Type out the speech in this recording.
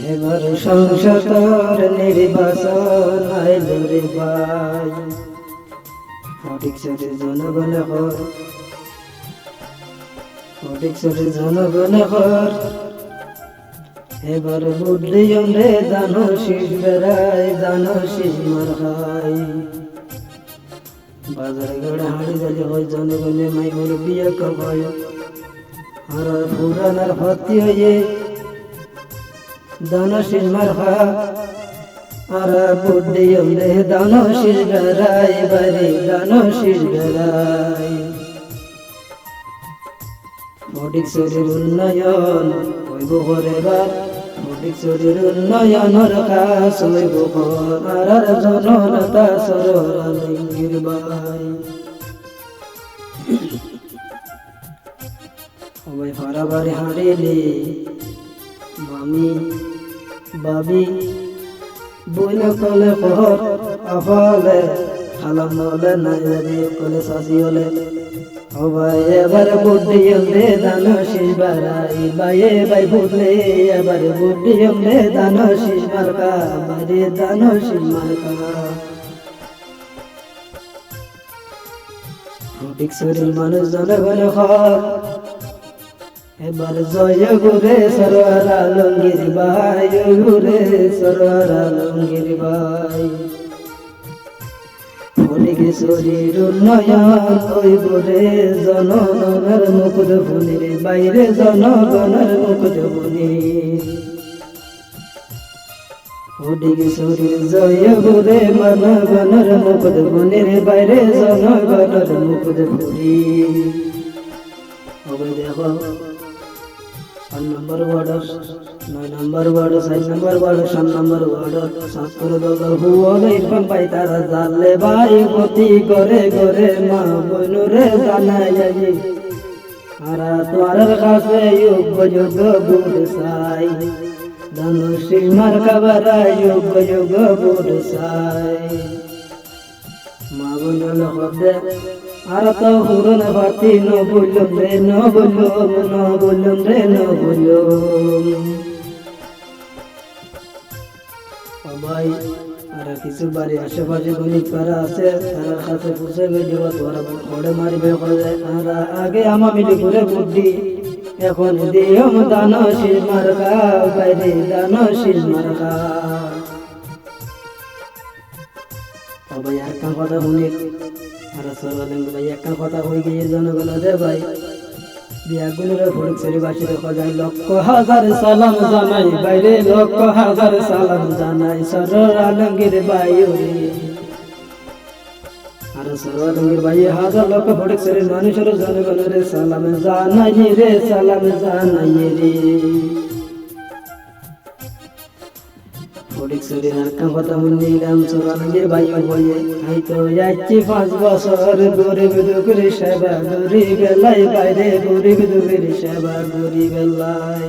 এবার সংসদর নির্বাচন আইল রে ভাই। সঠিক সাথে জনগণে কর সঠিক সাথে জনগণে কর এবার বুদ্ধি রে দানো শীষ শীষ মার খাই বাজারে গড়ে হয়, জনগণে মাই বলে বিয়ে কবায়। আর পুরানার ভর্তি হয়ে দানো শীষ মার খা আর বুদ্ধি রে দানো শীষ বেড়াই বাড়ি দানো শীষ বেড়াই সঠিক শরীর উন্নয়ন, হইব ঘরেবার সঠিক শরীর উন্নয়নের কাজ, হইব ঘর আর জনতা সরল লিঙ্গির বাই সবাই ফারাবারে হাঁড়িলি মামি বাবি বইন কলে পহর আফালে খালাম নলে নাই কলে সাসি হলে ভাই এবার বুদ্ধি রে দান বারাই ভাই ভাই বুঝলে এবার বুদ্ধি রে দান শেষ মার্কা বাইরে দান সঠিক শরীর মানুষ জনগণ হর এবার জয় গুরে সরোয়ার আলমগীর ভাই গুরে সরোয়ার আলমগীর ভাই। ফটিক শরীর উন্নয়ন ওই গুরে জনগণের মুকুট ফুনির বাইরে জনগণের মুকুট ফুনির ফটিক শরীর জয় গুরে মানগণের মুকুট ফুনির বাইরে জনগণের মুকুট হবে দেখো সাত নম্বর ওয়ার্ড, নয় নম্বর ওয়ার্ড সাত নম্বর ওয়ার্ড, সাত নম্বর ওয়ার্ড। সাতর দল হুয়াল ইরফান পাই তারা জানলে ভাই গতি করে করে মা বনুরে জানাই যাই আরা তোমার কাছে যোগ্য বুট সাই ধনুষী মার কাবারা যোগ্য যোগ্য বুট সাই মা বনুল হদে আর তো হুরন ভাতি ন বললুম রে ন বললুম ন বললুম রে ন সবাই আর কিছু আশেপাশে গণিত পারা আছে। তার কাছে পুষে গেলে তোরা ঘরে আগে আমা মিলি করে বুদ্ধি। এখন দিয়ম দান শিল মার্কা, বাইরে দান শিল মার্কা সবাই একটা কথা শুনি। আর সরলেন ভাই একটা কথা হয়ে গিয়ে জনগণ রে ভাই। বিয়াগুলোর ফড়ক সেরিবাসী রেখা যায় লক্ষ হাজার বাইরে, লক্ষ জানাই সর আলমগীর বায়ুরে আর সর আলমগীর ভাই, হাজার লক্ষ ফড়ক সেরি মানুষের জনগণের সালাম জানাই রে, সালাম জানাই রে। ফটিক শরীর একটা কথা শুনলাম সোনালির ভাই বইয়ে হয়তো যাচ্ছি পাঁচ বছর গরিব দুঃখের সেবা গরিব বেলায় বাইরে, গরিব দুঃখের সেবা গরিব বেলায়।